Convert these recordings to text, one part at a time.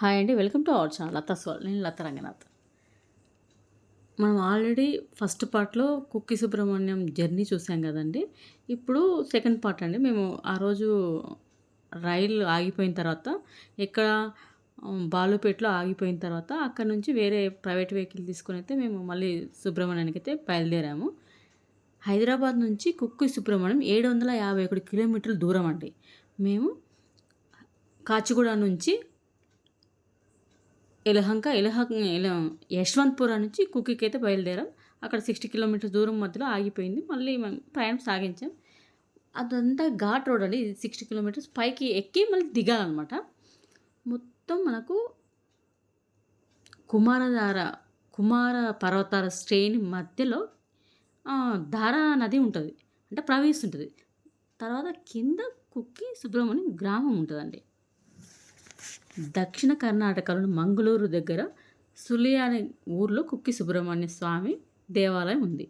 Hi అండి welcome to our channel Latha స్వాల్ నేను లత రంగనాథ్. మనం ఆల్రెడీ ఫస్ట్ పార్ట్లో కుక్కి సుబ్రహ్మణ్యం జర్నీ చూసాం కదండి. ఇప్పుడు సెకండ్ పార్ట్ అండి. మేము ఆ రోజు రైలు ఆగిపోయిన తర్వాత ఎక్కడ బాలుపేటలో ఆగిపోయిన తర్వాత అక్కడ నుంచి వేరే ప్రైవేట్ వెహికల్ తీసుకొని అయితే మేము మళ్ళీ సుబ్రహ్మణ్యానికి అయితే బయలుదేరాము. హైదరాబాద్ నుంచి కుక్కి సుబ్రహ్మణ్యం ఏడు వందల యాభై ఒకటి కిలోమీటర్ల దూరం అండి. మేము కాచిగూడ నుంచి ఎలహంక ఎలహంక ఎల నుంచి కుక్కికి అయితే బయలుదేరాం. అక్కడ సిక్స్టీ కిలోమీటర్స్ దూరం మధ్యలో ఆగిపోయింది. మళ్ళీ మేము ప్రయాణం సాగించాం. అదంతా ఘాట్ రోడ్ అండి. సిక్స్టీ కిలోమీటర్స్ పైకి ఎక్కి మళ్ళీ దిగాలన్నమాట. మొత్తం మనకు కుమారధార కుమార పర్వతాల శ్రేణి మధ్యలో ధారా నది ఉంటుంది. అంటే ప్రవహిస్తుంటుంది. తర్వాత కింద కుక్కి సుబ్రహ్మణ్యం గ్రామం ఉంటుందండి. దక్షిణ కర్ణాటకలోని మంగళూరు దగ్గర సులి అనే ఊర్లో కుక్కి సుబ్రహ్మణ్య స్వామి దేవాలయం ఉంది.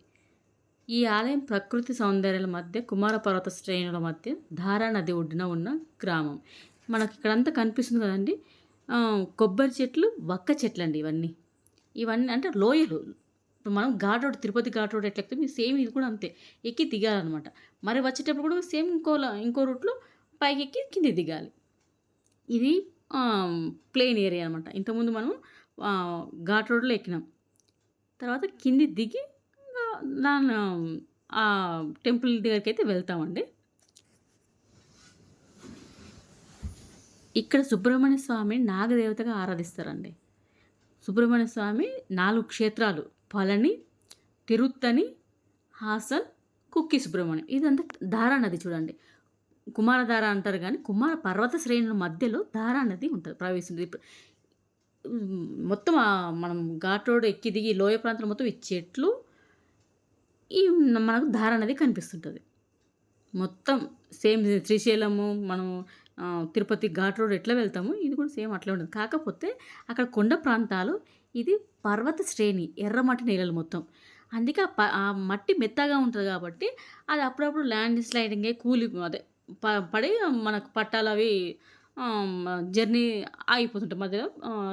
ఈ ఆలయం ప్రకృతి సౌందర్యాల మధ్య కుమార పర్వత శ్రేణుల మధ్య ధారా నది ఒడ్డున ఉన్న గ్రామం. మనకి ఇక్కడంతా కనిపిస్తుంది కదండి. కొబ్బరి చెట్లు వక్క చెట్లు అండి ఇవన్నీ. ఇవన్నీ అంటే లోయలు. ఇప్పుడు మనం ఘాట్ రోడ్ తిరుపతి ఘాట్ రోడ్ ఎట్లా మీ సేమ్ ఇది కూడా అంతే. ఎక్కి దిగాలన్నమాట. మరి వచ్చేటప్పుడు కూడా సేమ్ ఇంకో ఇంకో రూట్లో పైకి ఎక్కి కింద దిగాలి. ఇది ప్లెయిన్ ఏరియా అనమాట ఇంతకుముందు మనం ఘాట్ రోడ్లో ఎక్కినాం. తర్వాత కింది దిగి దాని ఆ టెంపుల్ దగ్గరికి అయితే వెళ్తామండి. ఇక్కడ సుబ్రహ్మణ్య స్వామి నాగదేవతగా ఆరాధిస్తారండి. సుబ్రహ్మణ్య స్వామి నాలుగు క్షేత్రాలు పళని తిరుత్తని హాసన్ కుక్కి సుబ్రహ్మణ్యం. ఇదంతా ధారా నది చూడండి. కుమారధార అంటారు కానీ కుమార పర్వత శ్రేణుల మధ్యలో ధార అనేది ఉంటుంది ప్రవేశిస్తుంది ఇప్పుడు మొత్తం మనం ఘాట్ రోడ్ ఎక్కి దిగి లోయ ప్రాంతం మొత్తం ఈ చెట్లు ఈ మనకు ధార అనేది కనిపిస్తుంటుంది. మొత్తం సేమ్ శ్రీశైలము మనం తిరుపతి ఘాట్ రోడ్ ఎట్లా వెళ్తాము ఇది కూడా సేమ్ అట్లా ఉంటుంది. కాకపోతే అక్కడ కొండ ప్రాంతాలు ఇది పర్వత శ్రేణి ఎర్రమట్టి నేలలు మొత్తం. అందుకే ఆ ప- ఆ మట్టి మెత్తగా ఉంటుంది కాబట్టి అది అప్పుడప్పుడు ల్యాండ్ స్లైడింగే కూలి అదే ప పడి మనకు పట్టాలు అవి జర్నీ ఆగిపోతుంటాయి. మధ్యలో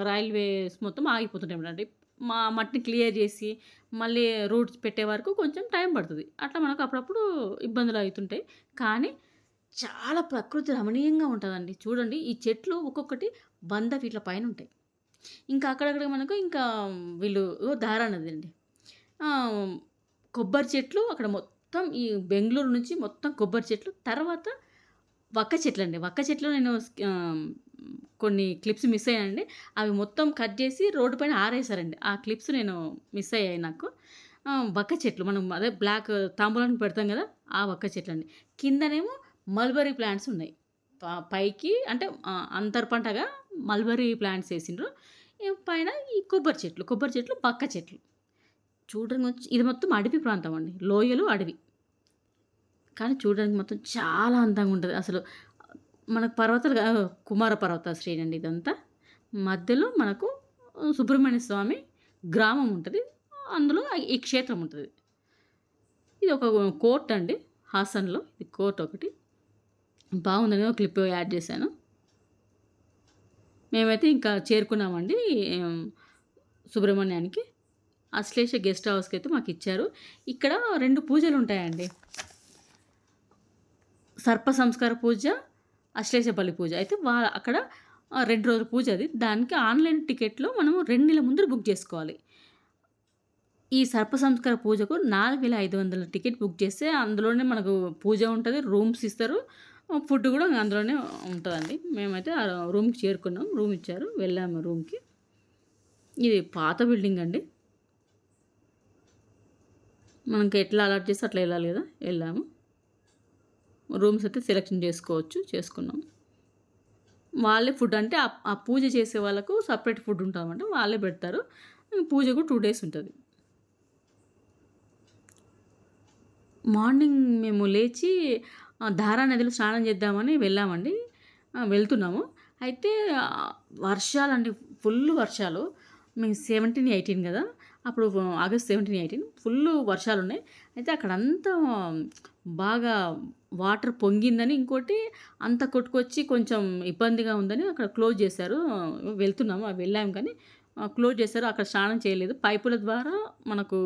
రైల్వేస్ మొత్తం ఆగిపోతుంటాయి అంటే మా మట్టిని క్లియర్ చేసి మళ్ళీ రూట్స్ పెట్టే వరకు కొంచెం టైం పడుతుంది. అట్లా మనకు అప్పుడప్పుడు ఇబ్బందులు అవుతుంటాయి. కానీ చాలా ప్రకృతి రమణీయంగా ఉంటుందండి. చూడండి ఈ చెట్లు ఒక్కొక్కటి వంద ఫీట్ల పైన ఉంటాయి. ఇంకా అక్కడక్కడ మనకు ఇంకా వీళ్ళు ఓ దారా నది అండి కొబ్బరి చెట్లు అక్కడ మొత్తం మొత్తం ఈ బెంగళూరు నుంచి మొత్తం కొబ్బరి చెట్లు తర్వాత వక్క చెట్లు అండి వక్క చెట్లు నేను కొన్ని క్లిప్స్ మిస్ అయ్యానండి. అవి మొత్తం కట్ చేసి రోడ్డు పైన ఆరేసారండి ఆ క్లిప్స్ నేను మిస్ అయ్యాయి నాకు. వక్క చెట్లు మనం అదే బ్లాక్ తాంబూలానికి పెడతాం కదా ఆ వక్క చెట్లు అండి కిందనేమో మల్బరీ ప్లాంట్స్ ఉన్నాయి. పైకి అంటే అంతర్ పంటగా మల్బరీ ప్లాంట్స్ వేసిండ్రు. పైన ఈ కొబ్బరి చెట్లు కొబ్బరి చెట్లు పక్క చెట్లు. చూడడానికి వచ్చి ఇది మొత్తం అడవి ప్రాంతం అండి. లోయలు అడవి. కానీ చూడడానికి మొత్తం చాలా అందంగా ఉంటుంది. అసలు మనకు పర్వతాలు కుమార పర్వత శ్రేణి అండి ఇదంతా. మధ్యలో మనకు సుబ్రహ్మణ్య స్వామి గ్రామం ఉంటుంది. అందులో ఈ క్షేత్రం ఉంటుంది. ఇది ఒక కోర్ట్ అండి. హాసన్లో ఇది కోర్ట్ ఒకటి. బాగుందని ఒక క్లిప్ యాడ్ చేశాను. మేమైతే ఇంకా చేరుకున్నామండి సుబ్రహ్మణ్యానికి. అశ్లేష గెస్ట్ హౌస్కి అయితే మాకు ఇచ్చారు ఇక్కడ రెండు పూజలు ఉంటాయండి సర్ప సంస్కార పూజ అశ్లేష బలి పూజ. అయితే వా అక్కడ రెండు రోజుల పూజ అది. దానికి ఆన్లైన్ టికెట్లో మనము రెండు నెలల ముందు బుక్ చేసుకోవాలి. ఈ సర్ప సంస్కార పూజకు నాలుగు వేల ఐదు వందల టికెట్ బుక్ చేస్తే అందులోనే మనకు పూజ ఉంటుంది రూమ్స్ ఇస్తారు. ఫుడ్ కూడా అందులోనే ఉంటుందండి. మేమైతే ఆ రూమ్కి చేరుకున్నాం. రూమ్ ఇచ్చారు. వెళ్ళాము రూమ్కి. ఇది పాత బిల్డింగ్ అండి. మనకి ఎట్లా అలర్ట్ చేస్తే అట్లా వెళ్ళాలి కదా వెళ్ళాము. రూమ్స్ అయితే సెలెక్షన్ చేసుకోవచ్చు చేసుకున్నాం. వాళ్ళే ఫుడ్ అంటే ఆ- పూజ చేసే వాళ్ళకు సపరేట్ ఫుడ్ ఉంటామంటే వాళ్ళే పెడతారు. పూజ కూడా టూ డేస్ ఉంటుంది. మార్నింగ్ మేము లేచి ఆ, ధారా నదిలో స్నానం చేద్దామని వెళ్ళామండి. వెళ్తున్నాము. అయితే వర్షాలు వర్షాలండి ఫుల్ వర్షాలు. మేము సెవెంటీన్ ఎయిటీన్ కదా. అప్పుడు ఆగస్ట్ సెవెంటీన్ ఎయిటీన్ ఫుల్ వర్షాలు ఉన్నాయి అయితే అక్కడంతా బాగా వాటర్ పొంగిందని ఇంకోటి అంత కొట్టుకొచ్చి కొంచెం ఇబ్బందిగా ఉందని అక్కడ క్లోజ్ చేశారు. వెళ్తున్నాము వెళ్ళాము కానీ క్లోజ్ చేశారు. అక్కడ స్నానం చేయలేదు. పైపుల ద్వారా మనకు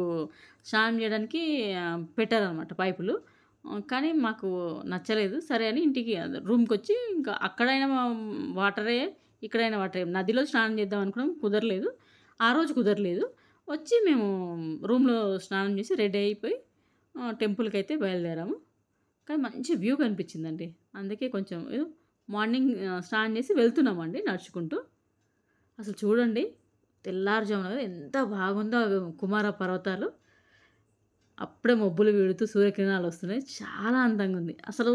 స్నానం చేయడానికి పెట్టారనమాట పైపులు. కానీ మాకు నచ్చలేదు. సరే అని ఇంటికి రూమ్కి వచ్చి ఇంకా అక్కడైనా వాటరే ఇక్కడైనా వాటరే. నదిలో స్నానం చేద్దాం అనుకున్నాం కుదరలేదు. ఆ రోజు కుదరలేదు. వచ్చి మేము రూమ్లో స్నానం చేసి రెడీ అయిపోయి టెంపుల్కి అయితే బయలుదేరాము. కానీ మంచి వ్యూ కనిపించిందండి. అందుకే కొంచెం మార్నింగ్ స్నానం చేసి వెళ్తున్నామండి నడుచుకుంటూ. అసలు చూడండి తెల్లారుజామున కదా ఎంత బాగుందో కుమార పర్వతాలు. అప్పుడే మబ్బులు వీడుతూ సూర్యకిరణాలు వస్తున్నాయి. చాలా అందంగా ఉంది. అసలు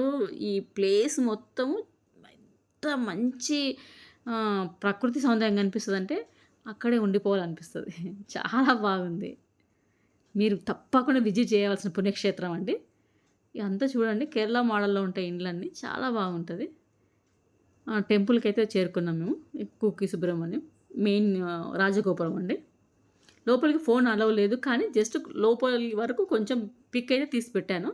ఈ ప్లేస్ మొత్తము ఎంత మంచి ప్రకృతి సౌందర్యం కనిపిస్తుంది అంటే అక్కడే ఉండిపోవాలనిపిస్తుంది. చాలా బాగుంది. మీరు తప్పకుండా విజిట్ చేయవలసిన పుణ్యక్షేత్రం అండి. ఇదంతా చూడండి కేరళ మోడల్లో ఉంటాయి ఇండ్లన్నీ చాలా బాగుంటుంది. టెంపుల్కి అయితే చేరుకున్నాం మేము కుక్కి సుబ్రహ్మణ్యం మెయిన్ రాజగోపురం అండి. లోపలికి ఫోన్ అలవ్ లేదు కానీ జస్ట్ లోపలి వరకు కొంచెం పిక్ అయితే తీసి పెట్టాను.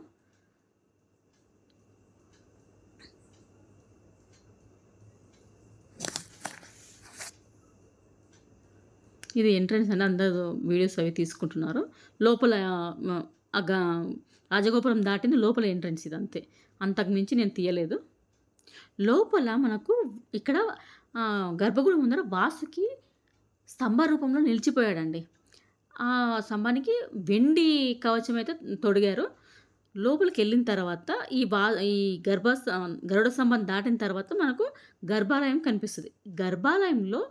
ఇది ఎంట్రన్స్ అని అందరూ వీడియోస్ అవి తీసుకుంటున్నారు. లోపల రాజగోపురం దాటింది లోపల ఎంట్రన్స్ ఇది అంతే. అంతకుమించి నేను తీయలేదు. లోపల మనకు ఇక్కడ గర్భగుడి ముందర వాసుకి స్తంభ రూపంలో నిలిచిపోయాడండి. ఆ స్తంభానికి వెండి కవచం అయితే తొడిగారు. లోపలికి వెళ్ళిన తర్వాత ఈ బా ఈ గర్భ గరుడ స్తంభం దాటిన తర్వాత మనకు గర్భాలయం కనిపిస్తుంది. గర్భాలయంలో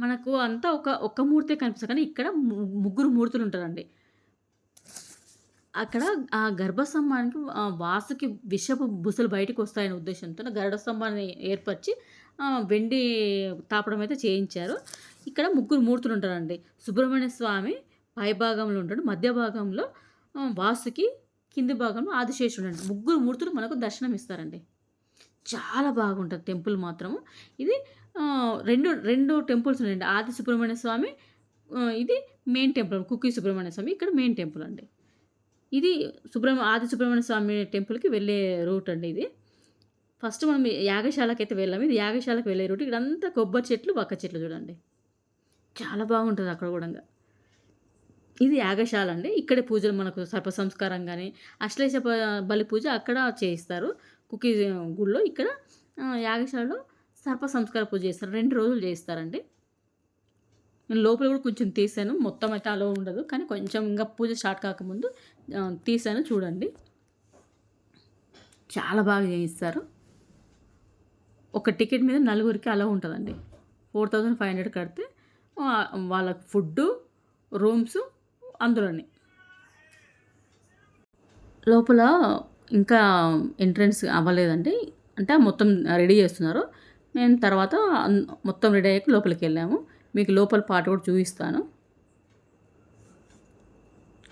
మనకు అంతా ఒక ఒక్క మూర్తే కనిపిస్తుంది. కానీ ఇక్కడ ము- ముగ్గురు మూర్తులు ఉంటారండి. అక్కడ ఆ గర్భస్తంభానికి వాసుకి విషపు బుసలు బయటకు వస్తాయనే ఉద్దేశంతో గరుడ స్తంభాన్ని ఏర్పరిచి వెండి తాపడం అయితే చేయించారు. ఇక్కడ ముగ్గురు మూర్తులు ఉంటారండి. సుబ్రహ్మణ్య స్వామి పై భాగంలో ఉంటాడు. మధ్య భాగంలో వాసుకి కింది భాగంలో ఆదిశేషుడు అండి ముగ్గురు మూర్తులు మనకు దర్శనం ఇస్తారండి చాలా బాగుంటుంది టెంపుల్ మాత్రము. ఇది రెండు రెండు టెంపుల్స్ ఉన్నాయండి. ఆది సుబ్రహ్మణ్య స్వామి ఇది మెయిన్ టెంపుల్ కుక్కి సుబ్రహ్మణ్య స్వామి ఇక్కడ మెయిన్ టెంపుల్ అండి. ఇది సుబ్రహ్మ ఆది సుబ్రహ్మణ్య స్వామి టెంపుల్కి వెళ్ళే రూట్ అండి ఇది. ఫస్ట్ మనం యాగశాలకి అయితే వెళ్ళాము. ఇది యాగశాలకు వెళ్ళే రూట్. ఇక్కడంతా కొబ్బరి చెట్లు వక్క చెట్లు చూడండి. చాలా బాగుంటుంది అక్కడ కూడా. ఇది యాగశాల అండి. ఇక్కడే పూజలు మనకు సర్ప సంస్కారం కానీ అశ్లేష బలి పూజ అక్కడ చేయిస్తారు. కుకీ గుడిలో ఇక్కడ యాగశాలలో సర్ప సంస్కార పూజ చేస్తారు. రెండు రోజులు చేస్తారండి. నేను లోపల కూడా కొంచెం తీసాను. మొత్తం అయితే అలో ఉండదు. కానీ కొంచెం ఇంకా పూజ స్టార్ట్ కాకముందు తీసాను చూడండి. చాలా బాగా చేయిస్తారు. ఒక టికెట్ మీద నలుగురికి అలా ఉంటుందండి. ఫోర్ థౌజండ్ ఫైవ్ హండ్రెడ్ కడితే వాళ్ళకి ఫుడ్ రూమ్స్ అందులోనే. లోపల ఇంకా ఎంట్రన్స్ అవ్వలేదండి. అంటే మొత్తం రెడీ చేస్తున్నారు. నేను తర్వాత మొత్తం రెడీ అయ్యాక లోపలికి వెళ్ళాము. మీకు లోపల పాట కూడా చూపిస్తాను.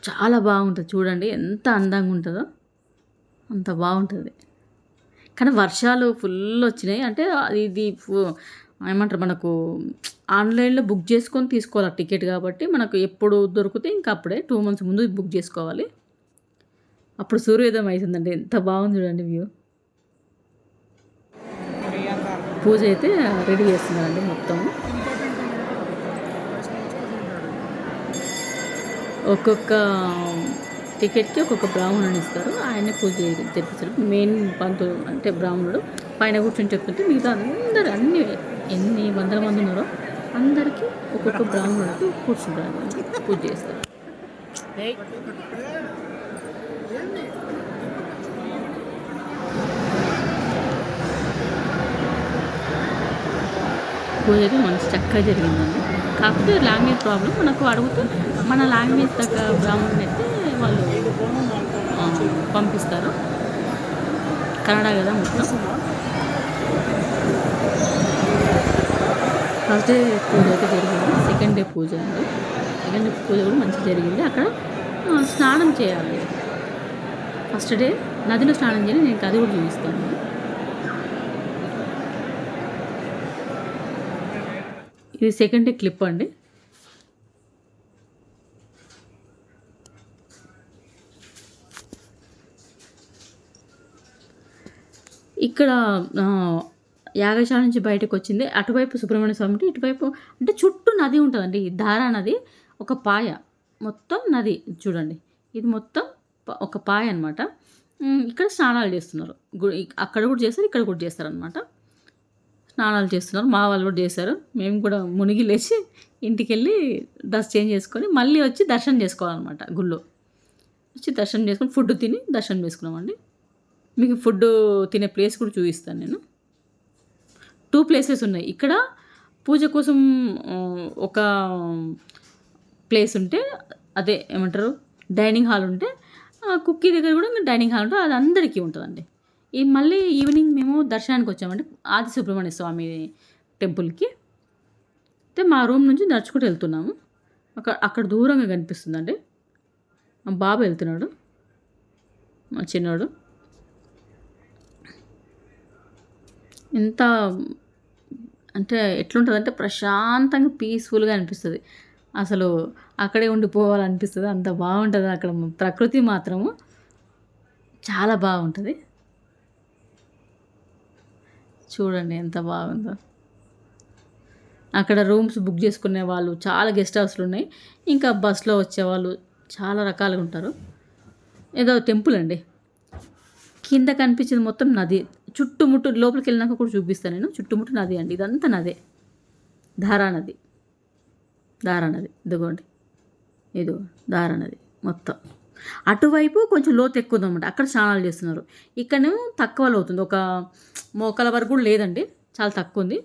చాలా బాగుంటుంది చూడండి. ఎంత అందంగా ఉంటుందో. అంత బాగుంటుంది. కానీ వర్షాలు ఫుల్ వచ్చినాయి. అంటే అది ఇది ఏమంటారు మనకు ఆన్లైన్లో బుక్ చేసుకొని తీసుకోవాలి టికెట్ కాబట్టి మనకు ఎప్పుడు దొరికితే ఇంకా అప్పుడే టూ మంత్స్ ముందు బుక్ చేసుకోవాలి. అప్పుడు సూర్యోదయం అవుతుందండి ఎంత బాగుంది చూడండి వ్యూ పూజ అయితే రెడీ చేస్తున్నారండి మొత్తం. ఒక్కొక్క టికెట్కి ఒక్కొక్క బ్రాహ్మణుని ఇస్తారు. ఆయనే పూజ చేయ- జరిపిస్తారు మెయిన్ పంతులు అంటే బ్రాహ్మణుడు పైన కూర్చొని చెప్తుంటే మిగతా అందరు అన్ని ఎన్ని వందల మంది ఉన్నారో అందరికీ ఒక్కొక్క బ్రాహ్మణుడికి కూర్చుంటారు పూజ చేస్తారు. పూజ అయితే మనసు చక్కగా జరిగిందండి. కాకపోతే లాంగ్వేజ్ ప్రాబ్లం మనకు అడుగుతూ మన లాంగ్వేజ్ తగ్గ బ్రాహ్మణుని అయితే వాళ్ళు పంపిస్తారు. కన్నడ కదా మొత్తం. ఫస్ట్ డే పూజ అయితే జరిగింది. సెకండ్ డే పూజ అండి. సెకండ్ డే పూజ కూడా మంచిగా జరిగింది. అక్కడ స్నానం చేయాలి. ఫస్ట్ డే నదిలో స్నానం చేయాలి. నేను అది కూడా చూపిస్తాను. ఇది సెకండ్ క్లిప్ అండి. ఇక్కడ యాగశాల నుంచి బయటకు వచ్చింది. అటువైపు సుబ్రహ్మణ్య స్వామి ఇటువైపు అంటే చుట్టూ నది ఉంటుందండి. ధారా నది ఒక పాయ. మొత్తం నది చూడండి. ఇది మొత్తం ప- ఒక పాయ అనమాట ఇక్కడ స్నానాలు చేస్తున్నారు. అక్కడ కూడా చేస్తారు ఇక్కడ కూడా చేస్తారనమాట స్నానాలు చేస్తున్నారు. మా వాళ్ళు కూడా చేశారు. మేము కూడా మునిగి లేచి ఇంటికి వెళ్ళి డ్రెస్ చేంజ్ చేసుకొని మళ్ళీ వచ్చి దర్శనం చేసుకోవాలన్నమాట గుళ్ళో. వచ్చి దర్శనం చేసుకొని ఫుడ్ తిని దర్శనం చేసుకున్నామండి. మీకు ఫుడ్ తినే ప్లేస్ కూడా చూపిస్తాను నేను. టూ ప్లేసెస్ ఉన్నాయి. ఇక్కడ పూజ కోసం ఒక ప్లేస్ ఉంటే అదే ఏమంటారు? డైనింగ్ హాల్ ఉంటే కుక్కీ దగ్గర కూడా డైనింగ్ హాల్ ఉంటుంది అది అందరికీ ఉంటుందండి. ఈ మళ్ళీ ఈవినింగ్ మేము దర్శనానికి వచ్చామండి ఆది సుబ్రహ్మణ్య స్వామి టెంపుల్కి. అయితే మా రూమ్ నుంచి నడుచుకుంటూ వెళ్తున్నాము. అక్కడ అక్కడ దూరంగా కనిపిస్తుందండి. మా బాబు వెళ్తున్నాడు. మా చిన్నోడు. ఎంత అంటే ఎట్లుంటుందంటే ప్రశాంతంగా పీస్ఫుల్గా అనిపిస్తుంది. అసలు అక్కడే ఉండిపోవాలనిపిస్తుంది. అంత బాగుంటుంది అక్కడ ప్రకృతి మాత్రము. చాలా బాగుంటుంది. చూడండి ఎంత బాగుందో. అక్కడ రూమ్స్ బుక్ చేసుకునే వాళ్ళు చాలా గెస్ట్ హౌస్లు ఉన్నాయి. ఇంకా బస్లో వచ్చేవాళ్ళు చాలా రకాలుగా ఉంటారు. ఏదో టెంపుల్ అండి. కింద కనిపించింది మొత్తం నది. చుట్టుముట్టు లోపలికి వెళ్ళినాక కూడా చూపిస్తాను నేను. చుట్టుముట్టు నది అండి. ఇదంతా నదే. ధారా నది. ధారా నది. ఇదిగోండి. ఇదిగో ధారా నది. మొత్తం. అటువైపు కొంచెం లోతు ఎక్కువ ఉందన్నమాట అక్కడ స్నానాలు చేస్తున్నారు. ఇక్కడనేమో తక్కువ లోతుంది. ఒక మోకాల వరకు కూడా లేదండి. చాలా తక్కువ ఉంది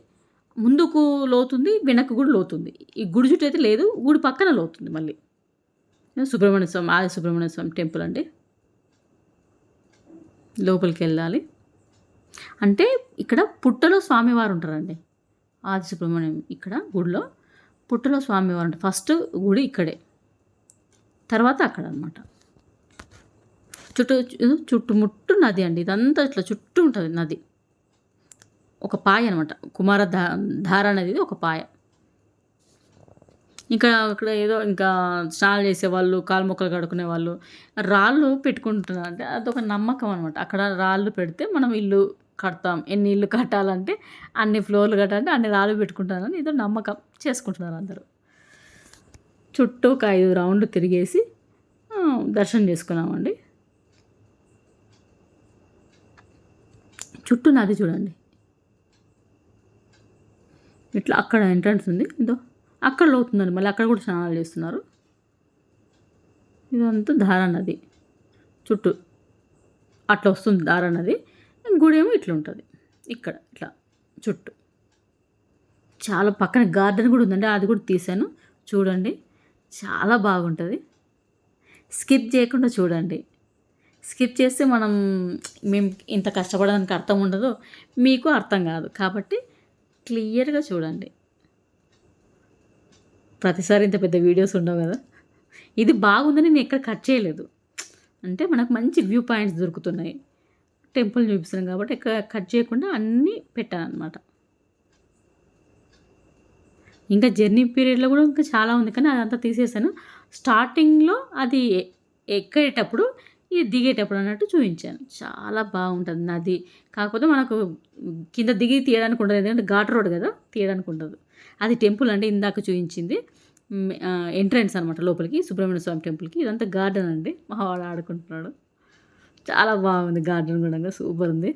ముందుకు లోతుంది వెనక్కి కూడా లోతుంది. ఈ గుడి చుట్టూ అయితే లేదు. గుడి పక్కన లోతుంది మళ్ళీ. సుబ్రహ్మణ్య స్వామి ఆది సుబ్రహ్మణ్య స్వామి టెంపుల్ అండి. లోపలికి వెళ్ళాలి. అంటే ఇక్కడ పుట్టలో స్వామివారు ఉంటారండి. ఆది సుబ్రహ్మణ్యం ఇక్కడ గుడిలో పుట్టలో స్వామివారు ఉంటారు. ఫస్ట్ గుడి ఇక్కడే. తర్వాత అక్కడ అనమాట చుట్టూ చుట్టుముట్టు నది అండి. ఇదంతా ఇట్లా చుట్టూ ఉంటుంది నది. ఒక పాయ అనమాట కుమార ధార అనేది ఒక పాయ. ఇంకా అక్కడ ఏదో ఇంకా స్నానాలు చేసేవాళ్ళు కాలు మొక్కలు కడుక్కునే వాళ్ళు రాళ్ళు పెట్టుకుంటున్నారు. అంటే అదొక నమ్మకం అనమాట అక్కడ రాళ్ళు పెడితే మనం ఇల్లు కడతాం. ఎన్ని ఇల్లు కట్టాలంటే అన్ని ఫ్లోర్లు కట్టాలంటే అన్ని రాళ్ళు పెట్టుకుంటానని ఏదో నమ్మకం చేసుకుంటున్నారు అందరూ. చుట్టూ ఒక ఐదు రౌండ్లు తిరిగేసి దర్శనం చేసుకున్నామండి. చుట్టూ నది చూడండి. ఇట్లా అక్కడ ఎంట్రన్స్ ఉంది. ఇదో అక్కడ లోతుందండి మళ్ళీ అక్కడ కూడా స్నానాలు చేస్తున్నారు. ఇదంతా ధారా నది. చుట్టూ అట్లా వస్తుంది ధారా నది. గుడి ఏమో ఇట్లా ఉంటుంది. ఇక్కడ ఇట్లా చుట్టూ. చాలా పక్కన గార్డెన్ కూడా ఉందండి. అది కూడా తీసాను చూడండి. చాలా బాగుంటుంది. స్కిప్ చేయకుండా చూడండి. స్కిప్ చేస్తే మనం మేము ఇంత కష్టపడడానికి అర్థం ఉండదు. మీకు అర్థం కాదు. కాబట్టి క్లియర్గా చూడండి. ప్రతిసారి ఇంత పెద్ద వీడియోస్ ఉండవు కదా. ఇది బాగుందని నేను ఎక్కడ కట్ చేయలేదు. అంటే మనకు మంచి వ్యూ పాయింట్స్ దొరుకుతున్నాయి. టెంపుల్ చూపిస్తున్నాం కాబట్టి ఎక్కడ కట్ చేయకుండా అన్నీ పెట్టాను అనమాట ఇంకా జర్నీ పీరియడ్లో కూడా ఇంకా చాలా ఉంది. కానీ అదంతా తీసేసాను. స్టార్టింగ్లో అది ఎక్కేటప్పుడు ఇది దిగేటప్పుడు అన్నట్టు చూపించాను. చాలా బాగుంటుంది నది. కాకపోతే మనకు కింద దిగి తీయడానికి ఉండదు. ఎందుకంటే ఘాట్ రోడ్ కదా తీయడానికి ఉండదు. అది టెంపుల్ అంటే ఇందాక చూపించింది. ఎంట్రన్స్ అనమాట లోపలికి సుబ్రహ్మణ్య స్వామి టెంపుల్కి. ఇదంతా గార్డెన్ అండి. మావాడు ఆడుకుంటున్నాడు. చాలా బాగుంది గార్డెన్ కూడా సూపర్ ఉంది.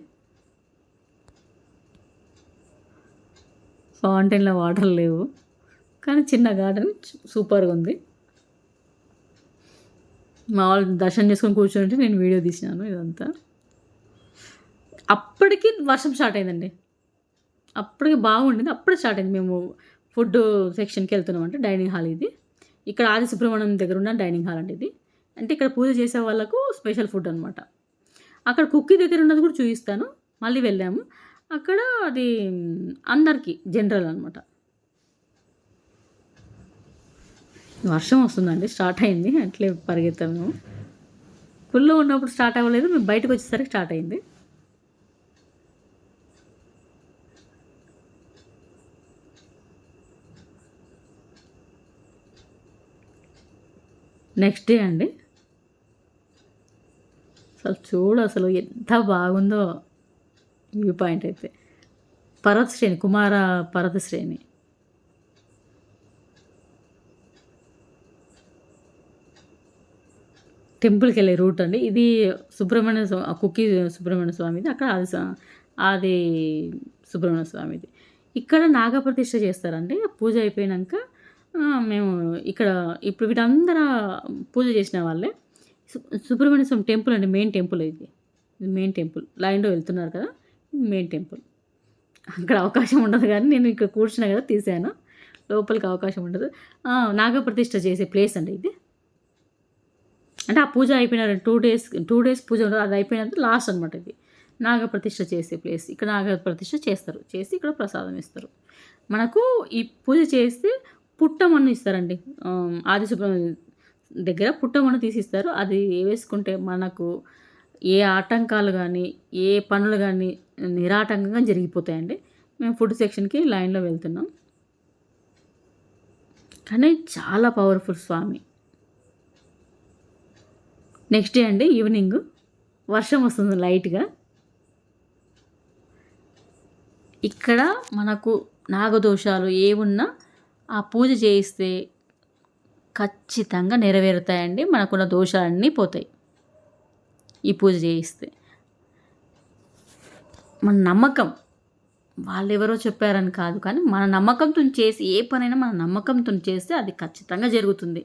ఫౌంటైన్లో వాటర్ లేవు. కానీ చిన్న గార్డెన్ సూపర్గా ఉంది. మా వాళ్ళు దర్శనం చేసుకొని కూర్చుంటే నేను వీడియో తీసినాను ఇదంతా. అప్పటికి వర్షం స్టార్ట్ అయిందండి. అప్పటికి బాగుండింది. అప్పుడే స్టార్ట్ అయింది. మేము ఫుడ్ సెక్షన్కి వెళ్తున్నాం అంటే డైనింగ్ హాల్ ఇది. ఇక్కడ ఆది సుబ్రహ్మణ్యం దగ్గర ఉన్న డైనింగ్ హాల్ అంటే ఇది. అంటే ఇక్కడ పూజ చేసే వాళ్ళకు స్పెషల్ ఫుడ్ అనమాట అక్కడ కుక్కీ దగ్గర ఉన్నది కూడా చూపిస్తాను. మళ్ళీ వెళ్ళాము. అక్కడ అది అందరికీ జనరల్ అనమాట వర్షం వస్తుందండి స్టార్ట్ అయింది అట్లే పరిగెత్తాము. ఫుల్లో ఉన్నప్పుడు స్టార్ట్ అవ్వలేదు మేము బయటకు వచ్చేసరికి స్టార్ట్ అయింది. నెక్స్ట్ డే అండి. అసలు చూడు అసలు ఎంత బాగుందో వ్యూ పాయింట్ అయితే. పర్వత శ్రేణి కుమార పర్వత శ్రేణి టెంపుల్కి వెళ్ళే రూట్ అండి. ఇది సుబ్రహ్మణ్య స్వా- కుక్కి సుబ్రహ్మణ్య స్వామిది అక్కడ అది ఆది అది సుబ్రహ్మణ్య స్వామిది. ఇక్కడ నాగప్రతిష్ఠ చేస్తారండి. పూజ అయిపోయినాక మేము ఇక్కడ ఇప్పుడు వీటందరూ పూజ చేసిన వాళ్ళే. సుబ్రహ్మణ్య స్వామి టెంపుల్ అండి మెయిన్ టెంపుల్ ఇది. Main temple. లైన్లో వెళ్తున్నారు కదా మెయిన్ టెంపుల్. అక్కడ అవకాశం ఉండదు కానీ నేను ఇక్కడ కూర్చున్నా కదా తీసాను. లోపలికి అవకాశం ఉండదు. నాగప్రతిష్ట నాగప్రతిష్ఠ చేసే ప్లేస్ అండి ఇది. అంటే ఆ పూజ అయిపోయిన టూ డేస్ టూ డేస్ పూజ ఉంటుంది. అది అయిపోయినంత లాస్ట్ అనమాట ఇది. నాగప్రతిష్ఠ చేసే ప్లేస్. ఇక్కడ నాగప్రతిష్ఠ చేస్తారు. చేసి ఇక్కడ ప్రసాదం ఇస్తారు. మనకు ఈ పూజ చేస్తే పుట్టమన్ను ఇస్తారండి. ఆది సుబ్రహ్మణ్య దగ్గర పుట్టమన్ను తీసిస్తారు. అది వేసుకుంటే మనకు ఏ ఆటంకాలు కానీ ఏ పనులు కానీ నిరాటంకంగా జరిగిపోతాయండి. మేము ఫుడ్ సెక్షన్కి లైన్లో వెళ్తున్నాం. కానీ చాలా పవర్ఫుల్ స్వామి. నెక్స్ట్ డే అండి ఈవినింగ్ వర్షం వస్తుంది లైట్గా ఇక్కడ మనకు నాగదోషాలు ఏమున్నా ఆ పూజ చేయిస్తే ఖచ్చితంగా నెరవేరుతాయండి మనకున్న దోషాలన్నీ పోతాయి. ఈ పూజ చేయిస్తే. మన నమ్మకం వాళ్ళు ఎవరో చెప్పారని కాదు కానీ మన నమ్మకంతో చేసి ఏ పనైనా మన నమ్మకంతో చేస్తే అది ఖచ్చితంగా జరుగుతుంది.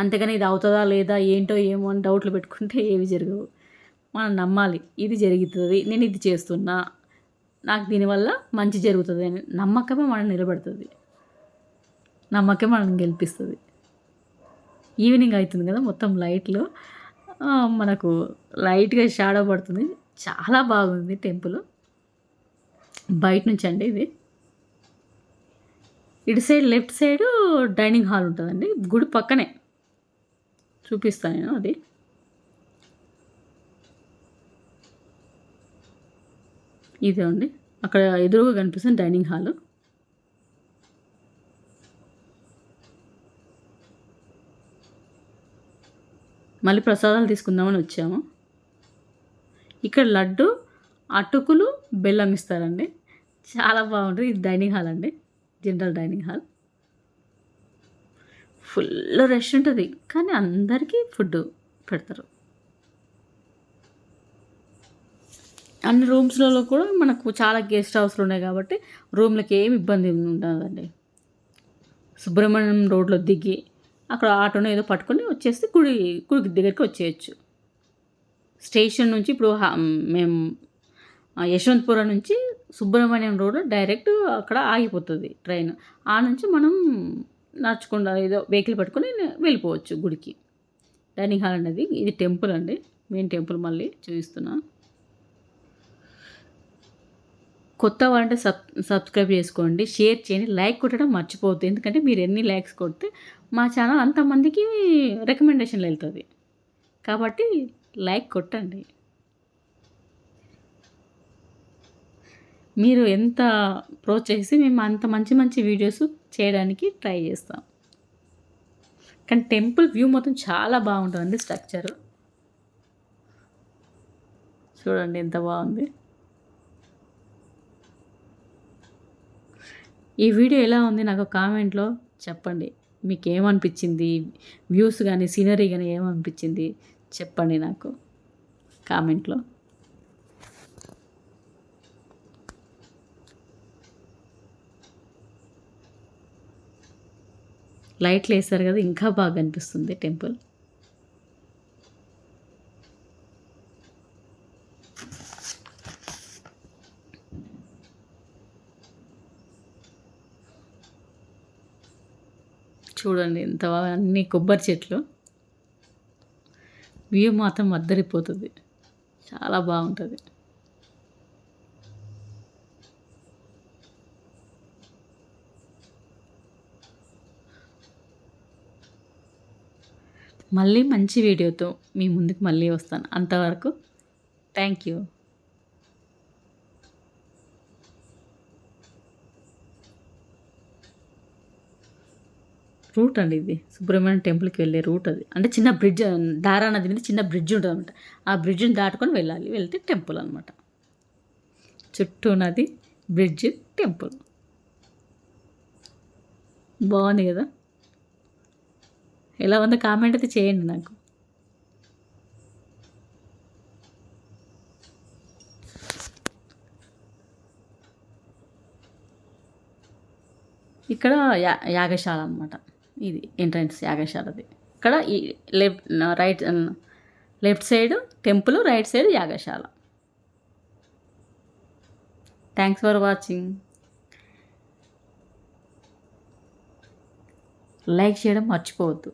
అంతేగాని ఇది అవుతుందా లేదా ఏంటో ఏమో అని డౌట్లు పెట్టుకుంటే ఏవి జరగవు. మనం నమ్మాలి ఇది జరుగుతుంది నేను ఇది చేస్తున్నా నాకు దీనివల్ల మంచి జరుగుతుంది అని నమ్మకమే మనం నిలబడుతుంది. నమ్మకమే మనం గెలిపిస్తుంది. ఈవినింగ్ అవుతుంది కదా మొత్తం లైట్లో. మనకు లైట్గా షాడో పడుతుంది. చాలా బాగుంది టెంపుల్. బయట నుంచి అండి ఇది. ఇటు side left side dining hall ఉంటుందండి. గుడి పక్కనే. చూపిస్తాను నేను అది? ఇదే అండి. అక్కడ ఎదురుగా కనిపిస్తుంది డైనింగ్ హాల్. మళ్ళీ ప్రసాదాలు తీసుకుందామని వచ్చాము. ఇక్కడ లడ్డు అటుకులు బెల్లం ఇస్తారండి. చాలా బాగుంటుంది. ఇది డైనింగ్ హాల్ అండి. General dining hall. Full rush ఉంటుంది. కానీ అందరికీ ఫుడ్ పెడతారు. అన్ని రూమ్స్లలో కూడా మనకు చాలా గెస్ట్ హౌస్లు ఉన్నాయి కాబట్టి రూమ్లకి ఏమి ఇబ్బంది ఉండదండి. సుబ్రహ్మణ్యం రోడ్లో దిగి అక్కడ ఆటోను ఏదో పట్టుకొని వచ్చేస్తే గుడి గుడి దగ్గరికి వచ్చేయచ్చు. స్టేషన్ నుంచి ఇప్పుడు మేము ఆ, యశ్వంతపురం నుంచి సుబ్రహ్మణ్యం రోడ్ డైరెక్ట్ అక్కడ ఆగిపోతుంది ట్రైన్. ఆ నుంచి మనం నడుచుకుండా ఏదో వెహికల్ పట్టుకుని వెళ్ళిపోవచ్చు గుడికి. డైనింగ్ హాల్ అనేది ఇది టెంపుల్ అండి. మెయిన్ టెంపుల్ మళ్ళీ చూపిస్తున్నా. కొత్త వాళ్ళంటే సబ్ సబ్స్క్రైబ్ చేసుకోండి షేర్ చేయండి లైక్ కొట్టడం మర్చిపోవద్దు. ఎందుకంటే మీరు ఎన్ని లైక్స్ కొడితే మా ఛానల్ అంతమందికి రికమెండేషన్లు వెళ్తుంది. కాబట్టి లైక్ కొట్టండి. మీరు ఎంత ప్రోత్సహిస్తే మేము అంత మంచి మంచి వీడియోస్ చేయడానికి ట్రై చేస్తాం. కానీ టెంపుల్ వ్యూ మొత్తం చాలా బాగుంటుందండి స్ట్రక్చర్ చూడండి ఎంత బాగుంది. ఈ వీడియో ఎలా ఉంది నాకు కామెంట్లో చెప్పండి. మీకు ఏమనిపించింది వ్యూస్ కానీ సీనరీ కానీ ఏమనిపించింది? చెప్పండి నాకు కామెంట్లో లైట్లు వేస్తారు కదా ఇంకా బాగా అనిపిస్తుంది టెంపుల్. చూడండి ఎంత అన్ని కొబ్బరి చెట్లు. వ్యూ మాత్రం అద్దరిపోతుంది. చాలా బాగుంటుంది. మళ్ళీ మంచి వీడియోతో మీ ముందుకు మళ్ళీ వస్తాను. అంతవరకు థ్యాంక్ యూ. రూట్ అండి ఇది. సుబ్రహ్మణ్యం టెంపుల్కి వెళ్ళే రూట్ అది. అంటే చిన్న బ్రిడ్జ్ దారా నది మీద చిన్న బ్రిడ్జ్ ఉంటుంది అనమాట ఆ బ్రిడ్జ్ని దాటుకొని వెళ్ళాలి. వెళ్తే టెంపుల్ అనమాట చుట్టూ నది బ్రిడ్జ్ టెంపుల్. బాగుంది కదా? ఎలా ఉందో కామెంట్ అయితే చేయండి నాకు. ఇక్కడ యా యాగశాల అనమాట ఇది ఎంట్రన్స్ యాగశాలది. ఇక్కడ ఈ left right left side temple right side యాగశాల. Thanks for watching. లైక్ చేయడం మర్చిపోవద్దు.